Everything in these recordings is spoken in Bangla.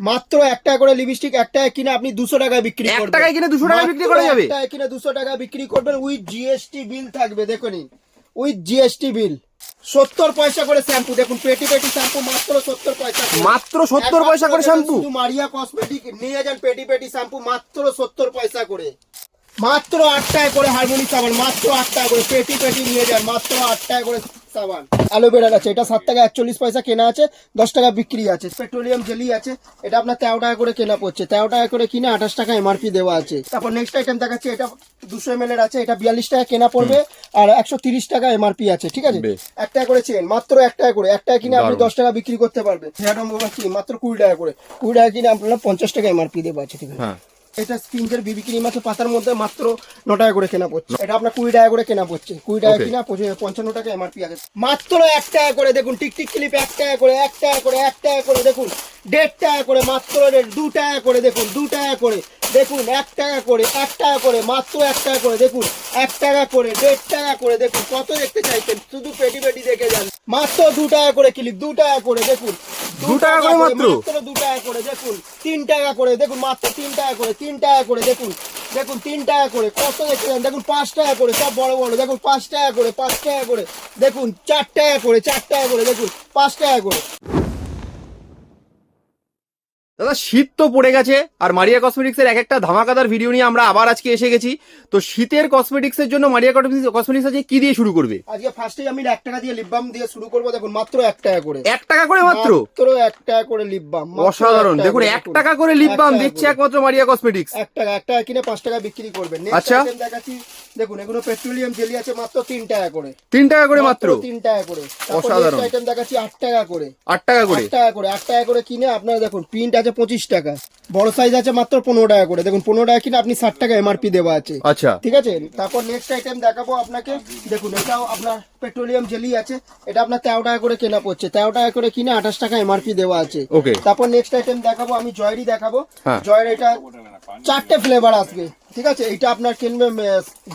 মাত্র এক টাকা করে লিপস্টিক এক টাকা কিনে আপনি দুশো টাকায় বিক্রি এক করবেন। টাকায় কিনে 200 টাকায় বিক্রি করা যাবে? কিনে দুশো টাকা বিক্রি করবেন উইথ জিএসটি বিল থাকবে দেখুন। উইথ জিএসটি বিল সত্তর পয়সা করে শ্যাম্পু দেখুন পেটি পেটি শ্যাম্পু মাত্র সত্তর পয়সা মাত্র 70 পয়সা করে শ্যাম্পু মারিয়া কসমেটিক নিয়ে যান পেটি পেটি শ্যাম্পু মাত্র সত্তর পয়সা করে। মাত্র আট টাকা করে হারমোনি সাবান মাত্র আট টাকা করে পেটি পেটি নিয়ে যান মাত্র আট টাকা করে সাবান। অ্যালোভেরা আছে এটা সাত টাকা একচল্লিশ পয়সা কেনা আছে দশ টাকা বিক্রি আছে। পেট্রোলিয়াম জেলি আছে এটা আপনার তেরো টাকা করে কেনা পড়ছে। তেরো টাকা করে কিনে আঠাশ টাকা এমআরপি দেওয়া আছে। তারপর নেক্সট আইটেম দেখাচ্ছে এটা দুশো এম আছে এটা বিয়াল্লিশ টাকা কেনা পড়বে আর একশো তিরিশ টাকা এমআরপি আছে ঠিক আছে? বেশ। এক টাকা করে চেন মাত্র এক টাকা করে। এক টাকা কিনে আপনি দশ টাকা বিক্রি করতে পারবেন। হেয়ার মোবাইল মাত্র কুড়ি টাকা করে। কুড়ি টাকা কিনে আপনার পঞ্চাশ টাকা এমআরপি দেবো আছে ঠিক আছে? হ্যাঁ। এটা স্পিঞ্জের বিবি ক্রিম আছে পাতার মধ্যে মাত্র ন টাকা করে কেনা পড়ছে। এটা আপনার কুড়ি টাকা করে কেনা পড়ছে। কুড়ি টাকা. কিনা পঞ্চান্ন টাকা এমআরপি আছে। মাত্র এক টাকা করে দেখুন টিকটিক ক্লিপ এক টাকা করে এক টাকা করে এক টাকা করে দেখুন দেড় টাকা করে মাত্র দু টাকা করে দেখুন দু টাকা করে। দেখুন এক টাকা করে এক টাকা করে মাত্র এক টাকা করে দেখুন এক টাকা করে দেড় টাকা করে দেখুন কত দেখতে চাইছেন শুধু পেটি পেটি দেখে যান মাত্র দু টাকা করে ক্লিপ দু টাকা করে দেখুন দু টাকা করে মাত্র? দু টাকা করে দেখুন তিন টাকা করে দেখুন মাত্র তিন টাকা করে তিন টাকা করে দেখুন দেখুন তিন টাকা করে কত দেখতে দেখছেন দেখুন পাঁচ টাকা করে সব বড় বড় দেখুন পাঁচ টাকা করে পাঁচ টাকা করে দেখুন চার টাকা করে চার টাকা করে দেখুন পাঁচ টাকা করে দাদা শীত তো পড়ে গেছে আর মারিয়া কসমেটিক্স এর এক একটা ধামাকাদার ভিডিও নিয়ে আমরা আবার আজকে এসে গেছি। তো শীতের কসমেটিক্স এর জন্য মারিয়া কসমেটিক্স আজকে কি দিয়ে শুরু করবে? আজকে ফার্স্টে আমি এক টাকা দিয়ে লিপ বাম দিয়ে শুরু করব দেখুন মাত্র এক টাকা করে। এক টাকা করে মাত্র? মাত্র এক টাকা করে লিপ বাম অসাধারণ। দেখুন এক টাকা করে লিপ বাম দিচ্ছে একমাত্র মারিয়া কসমেটিক্স। এক টাকা এক টাকা কিনে পাঁচ টাকা বিক্রি করবেন আচ্ছা। দেখাচ্ছি। দেখুন এগুলো পেট্রোলিয়াম জেলি আছে মাত্র তিন টাকা করে। তিন টাকা করে মাত্র? তিন টাকা করে। অসাধারণ। আইটেম দেখাচ্ছি আট টাকা করে। আট টাকা করে? আট টাকা করে আট টাকা করে কিনে আপনারা দেখুন প্রিন্ট আছে পঁচিশ টাকা। বড় সাইজ আছে মাত্র পনেরো টাকা করে। দেখুন পনেরো টাকা কিনে আপনি ষাট টাকা এমআরপি দেওয়া আছে। আচ্ছা। ঠিক আছে? তারপর নেক্সট আইটেম দেখাবো আপনাকে। দেখুন এটাও আপনার পেট্রোলিয়াম জেলি আছে। এটা আপনার তেরো টাকা করে কেনা পড়ছে। তেরো টাকা করে কিনে আঠাশ টাকা এমআরপি দেওয়া আছে। তারপর নেক্সট আইটেম দেখাবো আমি জয়েরই দেখাবো। হ্যাঁ। জয়ের এটা চারটে ফ্লেভার আসবে। ঠিক আছে এটা আপনার কিনবে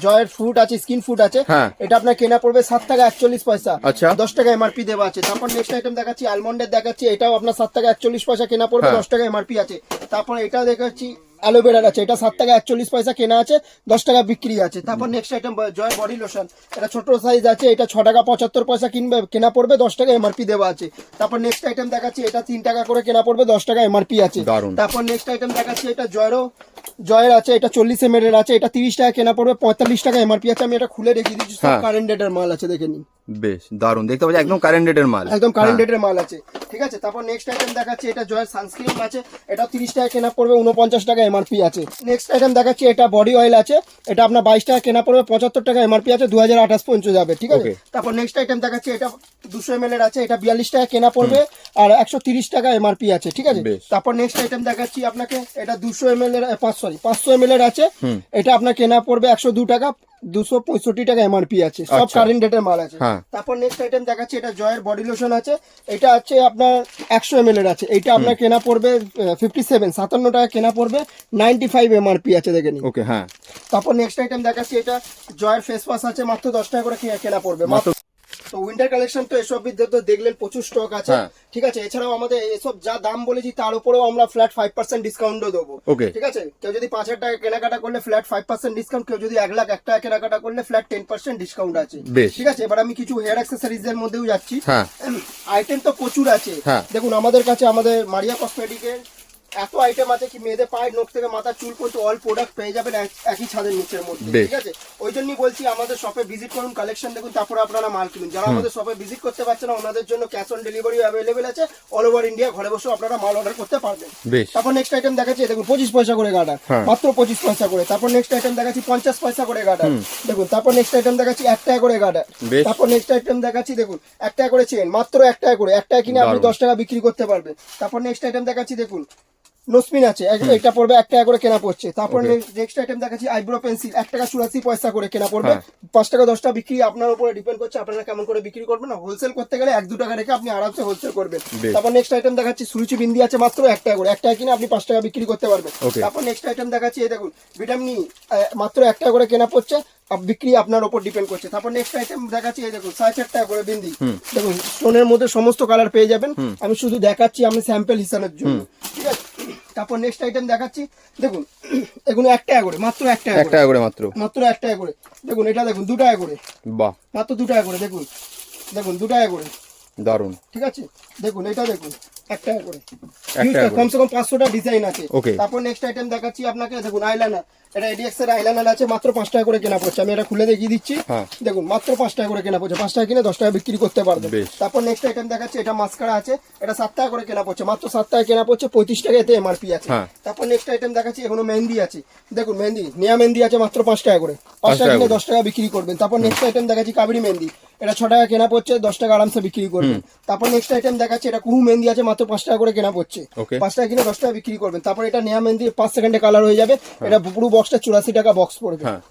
জয়ের ফুড আছে স্কিন ফুড আছে হ্যাঁ। এটা আপনার কেনা পড়বে সাত টাকা একচল্লিশ পয়সা আচ্ছা। দশ টাকা এমআরপি দেওয়া আছে তারপর নেক্সট আইটেম দেখাচ্ছি আলমন্ডের দেখাচ্ছি এটাও আপনার সাত টাকা একচল্লিশ পয়সা কেনা পড়বে হ্যাঁ। দশ টাকা এমআরপি আছে তারপর এটাও দেখাচ্ছি অ্যালোভেরার আছে। এটা সাত টাকা একচল্লিশ পয়সা কেনা আছে দশ টাকা বিক্রি আছে। তারপর next item Joy body lotion এটা ছোট সাইজ আছে এটা ছ টাকা পঁচাত্তর পয়সা কিনবে কেনা পড়বে দশ টাকা এমআরপি দেওয়া আছে। তারপর নেক্সট আইটেম দেখাচ্ছি এটা তিন টাকা করে কেনা পড়বে দশ টাকা এমআরপি আছে। তারপর নেক্সট আইটেম দেখাচ্ছি এটা জয়েরও জয়ের আছে এটা চল্লিশ এম এর আছে এটা তিরিশ টাকা কেনা পড়বে পঁয়তাল্লিশ টাকা এমআরপি আছে। আমি এটা খুলে রেখে দিচ্ছি সব হ্যাঁ। কারেন্ট ডেটের মাল আছে দেখে নিন। বেশ দারুণ। দেখতে পাচ্ছি একদম কারেন্ট রেটের মাল। একদম কারেন্ট হ্যাঁ। ডেটের মাল আছে। ঠিক আছে তারপর নেক্সট আইটেম দেখাচ্ছি এটা জয়ের সানস্ক্রিন আছে এটা তিরিশ টাকা কেনা পড়বে উনপঞ্চাশ টাকা এমআরপি আছে। নেক্সট আইটেম দেখাচ্ছি এটা বডি অয়েল আছে এটা আপনার বাইশ টাকা কেনা পড়বে পঁচাত্তর টাকা এমআরপি আছে দু হাজার আঠাশ পর্যন্ত যাবে ঠিক আছে? তারপর নেক্সট আইটেম দেখাচ্ছি এটা দুশো এম এর আছে এটা বিয়াল্লিশ টাকা কেনা পড়বে আর একশো তিরিশ টাকা এমআরপি আছে ঠিক আছে। তারপর নেক্সট আইটেম দেখাচ্ছি আপনাকে এটা দুশো এম এল এর পাঁচ সরি পাঁচশো এম এল এর আছে এটা আপনার কেনা পড়বে একশো দু টাকা দুশো পঁয়ষট্টি টাকা এমআরপি আছে। সব আচ্ছা। কারেন্ট ডেটের মাল আছে। হ্যাঁ। তারপর নেক্সট আইটেম দেখাচ্ছি এটা জয়ের বডি লোশন আছে। এটা আছে আপনার একশো এম এর আছে। এটা আপনার কেনা পড়বে ফিফটি সেভেন সাতান্ন টাকা কেনা পড়বে নাইনটি ফাইভ এমআরপি আছে দেখে নিন। ওকে হ্যাঁ। তারপর নেক্সট আইটেম দেখাচ্ছি এটা জয়ের ফেস ওয়াশ আছে মাত্র দশ টাকা করে কেনা পড়বে। মাত্র তো উইন্টার কালেকশন তো এসব তো দেখলেন প্রচুর স্টক আছে। হ্যাঁ। ঠিক আছে এছাড়াও আমাদের এসব যা দাম বলেছি তার উপরেও আমরা ফ্ল্যাট ফাইভ পার্সেন্ট ডিসকাউন্টও দেবো। ঠিক আছে কেউ যদি পাঁচ হাজার টাকা কেনাকাটা করলে ফ্ল্যাট ফাইভ পার্সেন্ট ডিসকাউন্ট কেউ যদি এক লাখ এক টাকা কেনাকাটা করলে ফ্ল্যাট টেন পার্সেন্ট ডিসকাউন্ট আছে। ঠিক আছে এবার আমি কিছু হেয়ার অ্যাক্সেসরিজ এর মধ্যেও যাচ্ছি। হ্যাঁ। আইটেম তো প্রচুর আছে। হ্যাঁ। দেখুন আমাদের কাছে আমাদের মারিয়া কসমেটিকের এত আইটেম আছে কি মেয়েদের পায়ের নখ থেকে মাথার চুল পর্যন্ত অল প্রোডাক্ট পেয়ে যাবেন একই ছাদের নিচের মধ্যে ঠিক আছে? ওই জন্যই বলছি আমাদের শপে ভিজিট করুন কালেকশন দেখুন তারপরে আপনারা মাল কিনুন। যারা আমাদের শপে ভিজিট করতে পারছেন না ওনাদের জন্য ক্যাশ অন ডেলিভারি অ্যাভেলেবেল আছে। অল ওভার ইন্ডিয়া ঘরে বসে আপনারা মাল অর্ডার করতে পারবেন। তারপর নেক্সট আইটেম দেখাচ্ছি দেখুন পঁচিশ পয়সা করে গাডার হ্যাঁ। মাত্র পঁচিশ পয়সা করে। তারপর নেক্সট আইটেম দেখাচ্ছি পঞ্চাশ পয়সা করে গাডার দেখুন তারপর নেক্সট আইটেম দেখাচ্ছি এক টাকা করে বেশ। তারপর নেক্সট আইটেম দেখাচ্ছি দেখুন এক টাকা করে চেন মাত্র এক টাকা করে। এক টাকা কিনে আপনি দশ টাকা বিক্রি করতে পারবেন। তারপর নেক্সট আইটেম দেখাচ্ছি দেখুন নোসপিন আছে। এটা পড়বে এক টাকা করে কেনা পড়ছে। তারপর নেক্সট আইটেম দেখাচ্ছি আইব্রো পেন্সিল এক টাকা চুরাশি পয়সা করে কেনা পড়বে। হ্যাঁ। পাঁচ টাকা দশ টাকা বিক্রি আপনার উপরে ডিপেন্ড করছে আপনারা কেমন করে বিক্রি করবেন। হোলসেল করতে গেলে এক দু টাকা রেখে আপনি আরামসে হোলসেল করবেন। তারপর নেক্সট আইটেম দেখাচ্ছি সুরুচি বিন্দি আছে মাত্র এক টাকা করে। এক টাকা কিনে আপনি পাঁচ টাকা বিক্রি করতে পারবেন। তারপর নেক্সট আইটেম দেখাচ্ছি এই দেখুন ভিটামিন ই মাত্র এক টাকা করে কেনা পড়ছে। আর বিক্রি আপনার উপর ডিপেন্ড করছে। তারপর নেক্সট আইটেম দেখাচ্ছি এই দেখুন সাড়ে চার টাকা করে বিন্দি। দেখুন স্টোনের মধ্যে সমস্ত কালার পেয়ে যাবেন। আমি শুধু দেখাচ্ছি আমি স্যাম্পল হিসাবের জন্য। তারপর নেক্সট আইটেম দেখাচ্ছি। দেখুন এগুলো এক টাকা করে মাত্র এক টাকা এক টাকা করে মাত্র। মাত্র এক টাকা করে দেখুন এটা দেখুন দু টাকা করে বাহ। মাত্র দু টাকা করে দেখুন। দেখুন দু টাকা করে দারুণ ঠিক আছে? দেখুন এটা দেখুন এক টাকা করে কমসে কম পাঁচশোটা ডিজাইন আছে. তারপর নেক্সট আইটেম দেখাচ্ছি আপনাকে দেখুন আইলাইনার এটা এডিএক্স এর আইলাইনার আছে মাত্র পাঁচ টাকা করে কেনা পড়ছে। আমি এটা খুলে দেখিয়ে দিচ্ছি। হ্যাঁ। দেখুন মাত্র পাঁচ টাকা করে কেনা পড়ছে। পাঁচ টাকা কিনে দশ টাকা বিক্রি করতে পারবে। বেশ। তারপর নেক্সট আইটেম দেখাচ্ছি এটা মাস্কারা আছে। এটা সাত টাকা করে কেনা পড়ছে। মাত্র সাত টাকা কেনা পড়ছে পঁয়ত্রিশ টাকা এতে এমআরপি আছে। হ্যাঁ। তারপর নেক্সট আইটেম দেখাচ্ছি এখনও মেহেন্দি আছে। দেখুন মেহেন্দি নিয়া মেহেন্দি আছে মাত্র পাঁচ টাকা করে। পাঁচ টাকা কিনে। দশ টাকা বিক্রি করবেন। তারপর নেক্সট আইটেম দেখাচ্ছি কাবড়ি মেহেন্দি। এটা ছ টাকা কেনা পড়ছে দশ টাকা আরামসে বিক্রি করবেন। তারপর নেক্সট আইটেম দেখাচ্ছি এটা কুহু মেহেন্দি আছে মাত্র পাঁচ টাকা করে কেনা পড়ছে. পাঁচ টাকা কিনে দশ টাকা বিক্রি করবেন। তারপর এটা নেয়া মেহেন্দি পাঁচ সেকেন্ডে কালার হয়ে যাবে। এটা পুরো বক্সটা চুরাশি টাকা বক্স পড়বে। হ্যাঁ।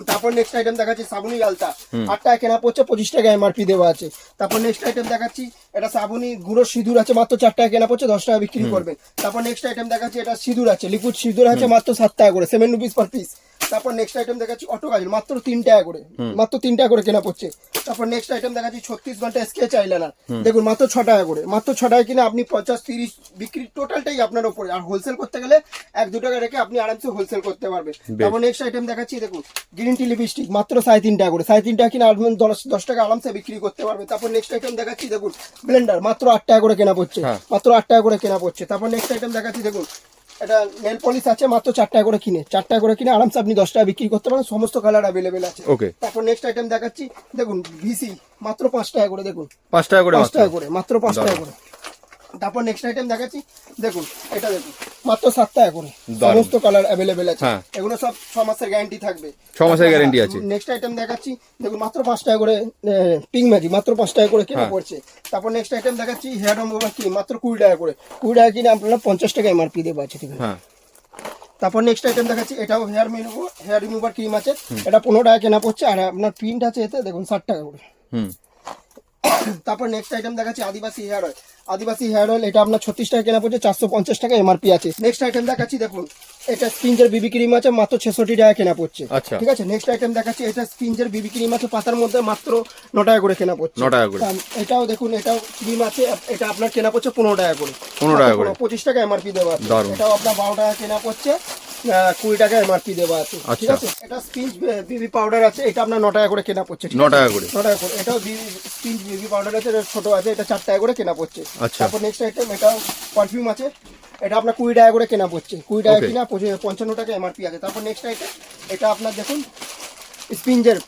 তারপর নেক্সট আইটেম দেখাচ্ছি সাবুনি আলতা আট টাকা কেনা পড়ছে পঁচিশ টাকা এমআরপি দেওয়া আছে। তারপর নেক্সট আইটেম দেখাচ্ছি এটা সাবুনি গুঁড়ো সিঁদুর আছে মাত্র চার টাকা কেনা পড়ছে দশ টাকা বিক্রি করবেন। তারপর নেক্সট আইটেম দেখাচ্ছি এটা সিঁদুর আছে লিকুইড সিঁদুর আছে মাত্র সাত টাকা করে সেভেন রুপিস পার পিস তারপর নেক্সট আইটেম দেখাচ্ছি অটো কাজল মাত্র তিন টাকা করে মাত্র তিন টাকা করে কেনা পড়ছে। তারপর নেক্সট আইটেম দেখাচ্ছি ছত্রিশ ঘণ্টা স্কেচ আইলাইনার দেখুন মাত্র ছ টাকা করে মাত্র ছ টাকা কিনে আপনি পঞ্চাশ তিরিশ বিক্রি টোটালটাই আপনার উপরে আর হোলসেল করতে গেলে এক দু টাকা রেখে আপনি আরামসে হোলসেল করতে পারবেন। তারপর নেক্সট আইটেম দেখাচ্ছি দেখুন গ্রিন টি লিপস্টিক মাত্র সাড়ে তিন টাকা করে। সাড়ে তিন টাকা কিনে আপনি দশ দশ টাকা আরামসে বিক্রি করতে পারবেন। তারপর নেক্সট আইটেম দেখাচ্ছি দেখুন ব্লেন্ডার মাত্র আট টাকা করে কেনা পড়ছে। হ্যাঁ। মাত্র আট টাকা করে কেনা পড়ছে। তারপর নেক্সট আইটেম দেখাচ্ছি দেখুন এটা নেল পলিশ আছে মাত্র চার টাকা করে কিনে। চার টাকা করে কিনে আরামসে আপনি দশ টাকা বিক্রি করতে পারেন সমস্ত কালার অ্যাভেলেবেল আছে। ওকে তারপর নেক্সট আইটেম দেখাচ্ছি দেখুন ভিসি মাত্র পাঁচ টাকা করে দেখুন। পাঁচ টাকা করে পাঁচ টাকা করে মাত্র পাঁচ টাকা করে। তারপর নেক্সট আইটেম দেখাচ্ছি। দেখুন এটা দেখুন মাত্র সাত টাকা করে সমস্ত কালার অ্যাভেলেবেল আছে। হ্যাঁ। এগুলো সব ছ মাসের গ্যারান্টি থাকবে। ছ মাসের guarantee আছে। নেক্সট আইটেম দেখাচ্ছি। দেখুন মাত্র পাঁচ টাকা করে পিঙ্ক ম্যাজিক মাত্র পাঁচ টাকা করে কিনে হ্যাঁ। পড়ছে। তারপর নেক্সট আইটেম দেখাচ্ছি হেয়ার রিমুভার কি মাত্র কুড়ি টাকা করে। কুড়ি টাকা কিনে আপনারা পঞ্চাশ টাকা এমআরপি দেবো আছে ঠিক আছে তারপর নেক্সট আইটেম দেখাচ্ছি এটাও হেয়ার হেয়ার রিমুভার ক্রিম আছে। এটা পনেরো টাকা কেনা পড়ছে আর আপনার প্রিন্ট আছে এতে দেখুন ষাট টাকা করে। হুম। তারপর নেক্সট আইটেম দেখাচ্ছি Adivasi hair oil Adivasi hair oil এটা আপনার ছত্রিশ টাকা কেনা পড়ছে চারশো পঞ্চাশ টাকা এমআরপি আছে নেক্সট আইটেম দেখাচ্ছি দেখুন এটা স্পিঞ্জের বিবি ক্রিম আছে মাত্র ছেষট্টি টাকা কেনা পড়ছে আচ্ছা। ঠিক আছে নেক্সট আইটেম দেখাচ্ছি এটা স্পিঞ্জের বিবি ক্রিম আছে পাতার মধ্যে মাত্র ন টাকা করে কেনা পড়ছে ন টাকা করে। এটাও দেখুন এটাও ক্রিম আছে এটা আপনার কেনা পড়ছে পনেরো টাকা করে 15 টাকা করে। পঁচিশ টাকা এমআরপি দেওয়া। এটাও আপনার বারো টাকা কেনা পড়ছে কুড়ি টাকা এমআরপি দেওয়া আছে। ঠিক আচ্ছা। আছে? এটা স্পিঞ্জ বিবি পাউডার আছে এটা আপনার ন টাকা করে কেনা পড়ছে ন টাকা করে। ন টাকা করে। এটাও স্পিঞ্জ বেবি পাউডার আছে এটা ছোট আছে এটা চার টাকা করে কেনা পড়ছে। আচ্ছা। তারপর নেক্সট আইটেম এটাও পারফিউম আছে এটা আপনার কুড়ি টাকা করে কেনা পড়ছে। কুড়ি টাকা. কিনা পঞ্চান্ন টাকা এমআরপি আছে। তারপর নেক্সট আইটেম এটা আপনার দেখুন স্পিঞ্জের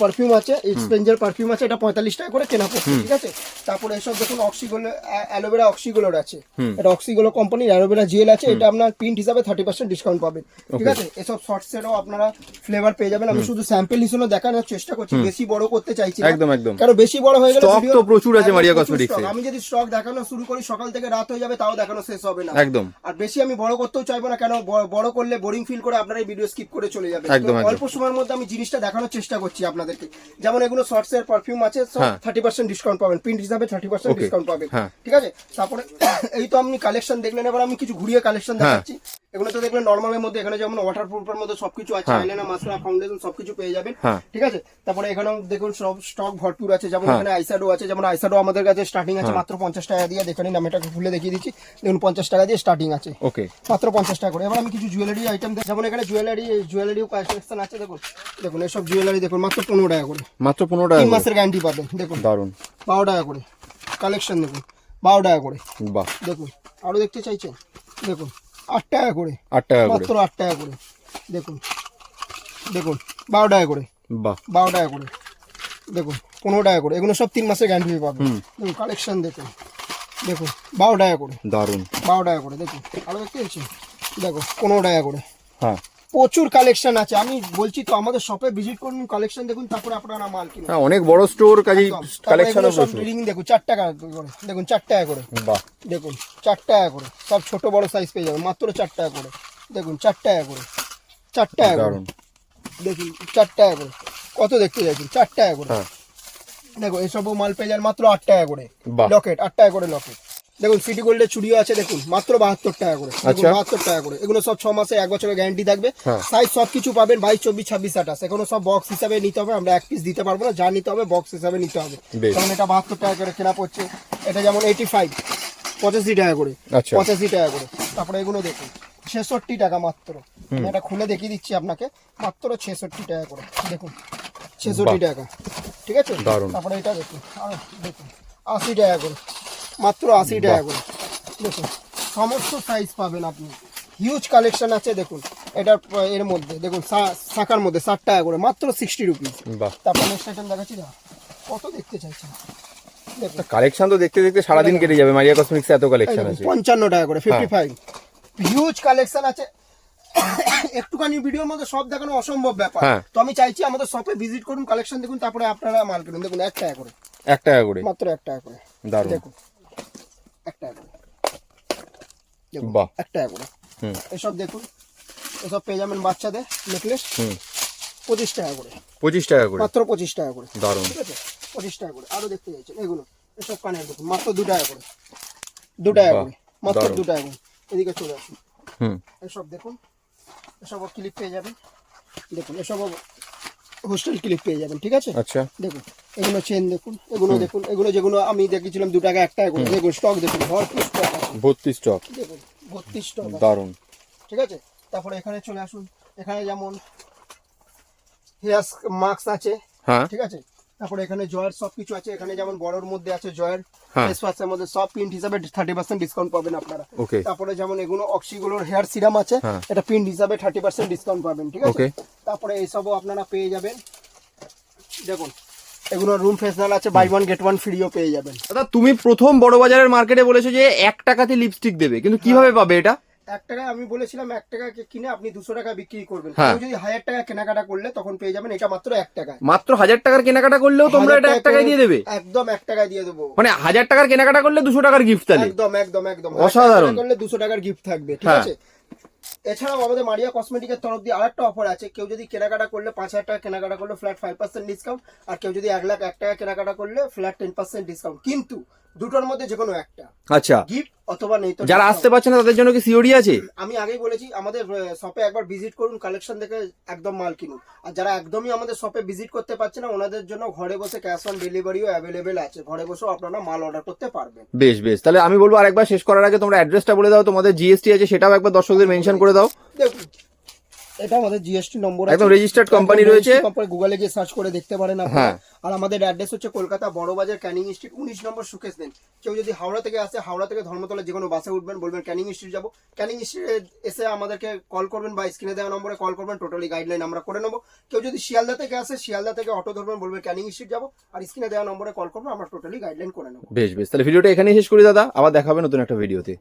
পারফিউম আছে স্পিঞ্জের পারফিউম আছে এটা পঁয়তাল্লিশ টাকা করে কেনা পড়ছে ঠিক আছে? তারপরে এসব দেখুন অক্সিগুলো অ্যালোভেরা অক্সিগুলোর আছে। এটা অক্সিগুলো কোম্পানির অ্যালোভেরা জেল আছে এটা আপনার প্রিন্ট হিসাবে থার্টি পার্সেন্ট ডিসকাউন্ট পাবেন। ঠিক আছে? এসব শর্টসেরও আপনারা ফ্লেভার পেয়ে যাবেন। আমি শুধু স্যাম্পল হিসেবে দেখানোর চেষ্টা করছি বেশি বড় করতে চাইছি একদম, একদম। কারণ বেশি বড় হয়ে গেলে তো প্রচুর আছে মারিয়া stock। আমি যদি স্টক দেখানো শুরু করি সকাল থেকে রাত হয়ে যাবে তাও দেখানো শেষ হবে না। একদম। আর বেশি আমি বড় করতেও চাইব না কেন বড় করলে বোরিং ফিল করে আপনারা এই ভিডিও স্কিপ করে চলে যাবেন। একদম, অল্প সময়ের মধ্যে আমি জিনিসটা দেখানোর চেষ্টা করছি আপনাদেরকে। যেমন এগুলো শর্টস এর পারফিউম আছে। থার্টি পার্সেন্ট ডিসকাউন্ট পাবেন। প্রিন্ট হিসাবে থার্টি পার্সেন্ট. ডিসকাউন্ট পাবেন হ্যাঁ। ঠিক আছে তারপরে এই তো আপনি কালেকশন দেখলেন এবার আমি কিছু ঘুরিয়ে কালেকশন হ্যাঁ। দেখাচ্ছি এগুলো তো দেখলেন নর্মালের মধ্যে এখানে যেমন ওয়াটার প্রুফের মধ্যে সবকিছু আছে হ্যাঁ। আইলাইনার মাস্কারা ফাউন্ডেশন সবকিছু পেয়ে যাবেন। হ্যাঁ। ঠিক আছে? তারপরে এখানেও দেখুন সব স্টক ভরপুর আছে যেমন হ্যাঁ। এখানে আইস্যাডো আছে যেমন আইস্যাডো আমাদের কাছে স্টার্টিং আছে মাত্র পঞ্চাশ টাকা দিয়ে দেখে নিন আমি এটাকে খুলে দেখিয়ে দিচ্ছি। দেখুন পঞ্চাশ টাকা দিয়ে স্টার্টিং আছে। ওকে মাত্র পঞ্চাশ টাকা করে। এবার আমি কিছু জুয়েলারি আইটেম যেমন এখানে জুয়েলারি জুয়েলারিও কালেকশন আছে দেখুন। দেখুন এসব জুয়েলারি দেখুন মাত্র পনেরো টাকা করে। মাত্র পনেরো টাকা তিন। মাসের গ্যারান্টি পাবেন দেখুন। দারুণ বারো টাকা করে। কালেকশন দেখুন বারো টাকা করে। বাহ। দেখুন আরও দেখতে চাইছেন? দেখুন। আট টাকা করে। আট টাকা করে। মাত্র আট টাকা করে। দেখুন দেখুন বারো টাকা করে। বাহ। বারো টাকা করে। দেখুন পনেরো টাকা করে। এগুলো সব তিন মাসে গ্যারান্টি পাবেন দেখুন কালেকশন দেখুন। দেখুন বারো টাকা করে। দারুণ বারো টাকা করে দেখুন। আরও দেখতে দেখো পনেরো টাকা করে। হ্যাঁ। প্রচুর কালেকশন আছে। আমি বলছি তো আমাদের শপে ভিজিট করুন কালেকশন দেখুন তারপরে আপনারা মাল কিনুন। হ্যাঁ অনেক বড় স্টোর কাজেই এগুলো সব রিং দেখুন চার টাকা করে। দেখুন চার টাকা করে। বাহ। দেখুন চার টাকা করে। সব ছোট বড় সাইজ পেয়ে যাবেন মাত্র চার টাকা করে। দেখুন চার টাকা করে। চার টাকা করে। দেখুন চার টাকা করে। কত দেখতে যাচ্ছেন চার টাকা করে। হ্যাঁ। দেখো এসবও মাল পেয়ে যান মাত্র আট টাকা করে। লকেট আট টাকা করে লকেট। দেখুন সিটি গোল্ডের চুড়িও আছে দেখুন মাত্র বাহাত্তর টাকা করে। আচ্ছা। বাহাত্তর টাকা করে। এগুলো সব ছ মাসে এক বছরের গ্যারান্টি থাকবে। হ্যাঁ। সাইজ সব কিছু পাবেন বাইশ চব্বিশ ছাব্বিশ আঠাশ। এগুলো সব বক্স হিসাবে নিতে হবে আমরা এক পিস দিতে পারব না। যা নিতে হবে বক্স হিসাবে নিতে হবে। যেমন এটা বাহাত্তর টাকা করে কেনা পড়ছে। এটা যেমন এইটি ফাইভ পঁচাশি টাকা করে। আচ্ছা। পঁচাশি টাকা করে। তারপরে এগুলো দেখুন ছেষট্টি টাকা মাত্র। এটা খুলে দেখিয়ে দিচ্ছি আপনাকে। মাত্র ছেষট্টি টাকা করে। দেখুন ছেষট্টি টাকা। ঠিক আছে? তারপরে এটা দেখুন দেখুন আশি টাকা করে। মাত্র আশি টাকা করে। দেখুন সমস্ত সাইজ পাবেন আপনি। হিউজ কালেকশন আছে দেখুন। এটার এর মধ্যে দেখুন শাখার মধ্যে ষাট টাকা করে মাত্র সিক্সটি রুপিস তারপর নেক্সট আইটেম দেখাচ্ছি না কত দেখতে চাইছেন? কালেকশন তো দেখতে দেখতে সারাদিন কেটে যাবে মারিয়া কসমেটিক্স এত কালেকশন আছে। পঞ্চান্ন টাকা করে ফিফটি। ফাইভ হিউজ কালেকশন আছে। একটুখানি ভিডিওর মধ্যে সব দেখানো অসম্ভব ব্যাপার। হ্যাঁ। তো আমি চাইছি আমাদের শপে ভিজিট করুন কালেকশন দেখুন তারপরে আপনারা মাল কিনুন। দেখুন এক টাকা করে। এক টাকা করে। মাত্র এক টাকা করে। দারুণ। দেখুন। এক করে দেখুন বাহ। এক করে এসব দেখুন এসব পেয়ে যাবেন বাচ্চাদের নেকলেস। পঁচিশ টাকা করে। পঁচিশ টাকা করে? মাত্র পঁচিশ টাকা করে। দারুণ। ঠিক আছে? পঁচিশ টাকা করে। আরও দেখতে চাইছেন। এগুলো এসব কানের দেখুন মাত্র দু টাকা করে। দু টাকা করে। মাত্র। দু টাকা করে। এদিকে চলে আসুন। হুম। এসব দেখুন এসব ক্লিপ পেয়ে যাবেন। দেখুন এসব হোস্টেল ক্লিপ পেয়ে যাবেন ঠিক আছে? আচ্ছা। দেখুন এগুলো চেন দেখুন এগুলো দেখুন এগুলো যেগুলো আমি দেখেছিলাম দু টাকা এক টাকা করে দেখুন স্টক দেখুন ভরপুর স্টক ভর্তি স্টক দেখুন বত্রিশ স্টক দারুণ। ঠিক আছে? তারপরে এখানে চলে আসুন। এখানে যেমন হেয়ার মাস্ক আছে হ্যাঁ। ঠিক আছে? তারপরে এখানে জয়ের সব কিছু আছে। এখানে যেমন বড়র মধ্যে আছে জয়ের। ফেস ওয়াশের মধ্যে সব প্রিন্ট হিসাবে থার্টি পার্সেন্ট ডিসকাউন্ট পাবেন আপনারা। তারপরে যেমন এগুলো অক্সিগুলোর হেয়ার সিরাম আছে হ্যাঁ। এটা প্রিন্ট হিসাবে থার্টি পার্সেন্ট ডিসকাউন্ট পাবেন ঠিক আছে? তারপরে এইসবও আপনারা পেয়ে যাবেন। দেখুন এগুলো রুম ফ্রেশনার আছে বাই ওয়ান গেট ওয়ান ফ্রিও পেয়ে যাবেন। দাদা তুমি প্রথম বড় বাজারের মার্কেটে বলেছ যে এক টাকাতে লিপস্টিক দেবে কিন্তু কীভাবে পাবে এটা? এক টাকা আমি বলেছিলাম এক টাকা কিনে আপনি দুশো টাকা বিক্রি করবেন। হ্যাঁ। কেউ যদি হাজার টাকা কেনাকাটা করলে তখন পেয়ে যাবেন এটা মাত্র এক টাকায়। মাত্র হাজার টাকার কেনাকাটা করলেও তোমরা এটা এক টাকায় দিয়ে দেবে? একদম এক টাকায় দিয়ে দেবো। মানে হাজার টাকার কেনাকাটা করলে দুশো টাকার গিফট তাহলে? একদম একদম একদম। অসাধারণ। করলে দুশো টাকার গিফট থাকবে ঠিক হ্যাঁ। আছে? এছাড়াও আমাদের মারিয়া কসমেটিকের তরফ দিয়ে আরেকটা অফার আছে। কেউ যদি কেনাকাটা করলে পাঁচ হাজার টাকা কেনাকাটা করলে ফ্ল্যাট ফাইভ পার্সেন্ট ডিসকাউন্ট আর কেউ যদি এক লাখ এক টাকা কেনাকাটা করলে ফ্ল্যাট টেন পার্সেন্ট ডিসকাউন্ট কিন্তু দুটোর মধ্যে যে কোনো একটা। আচ্ছা। গিফট অথবা নেই যারা আসতে পারছে না তাদের জন্য কি সিওরি আছে? আমি আগেই বলেছি আমাদের শপে একবার ভিজিট করুন কালেকশন দেখে একদম মাল কিনুন। আর যারা একদমই আমাদের শপে ভিজিট করতে পারছে না ওনাদের জন্য ঘরে বসে ক্যাশ অন ডেলিভারিও অ্যাভেলেবেল আছে। ঘরে বসেও আপনারা মাল অর্ডার করতে পারবেন। বেশ বেশ। তাহলে আমি বলব আরেকবার শেষ করার আগে তোমরা অ্যাড্রেসটা বলে দাও তোমাদের জিএসটি আছে সেটাও একবার দর্শকদের মেনশন করে দাও। দেখুন এটা আমাদের জিএসটি নম্বর একদম registered company রয়েছে। কোম্পানি গুগলে গিয়ে সার্চ করে দেখতে পারেন হ্যাঁ। আপনারা আর আমাদের অ্যাড্রেস হচ্ছে কলকাতা বড়বাজার ক্যানিং স্ট্রিট উনিশ নম্বর সুকেশ দেন কেউ যদি হাওড়া থেকে আসে হাওড়া থেকে ধর্মতলা যে কোনো বাসে উঠবেন বলবেন ক্যানিং স্ট্রিট যাব। ক্যানিং স্ট্রিটে এসে আমাদেরকে কল করবেন বা স্ক্রিনে দেওয়া নম্বরে কল করবেন টোটালি গাইডলাইন আমরা করে নেব। কেউ যদি শিয়ালদা থেকে আসে শিয়ালদা থেকে অটো ধরবেন বলবেন ক্যানিং স্ট্রিট যাব। আর স্ক্রিনে দেওয়া নম্বরে কল করবেন আমরা টোটালি গাইডলাইন করে নেব। বেশ বেশ। তাহলে ভিডিওটা এখানেই শেষ করি দাদা। আবার দেখাবে নতুন একটা ভিডিওতে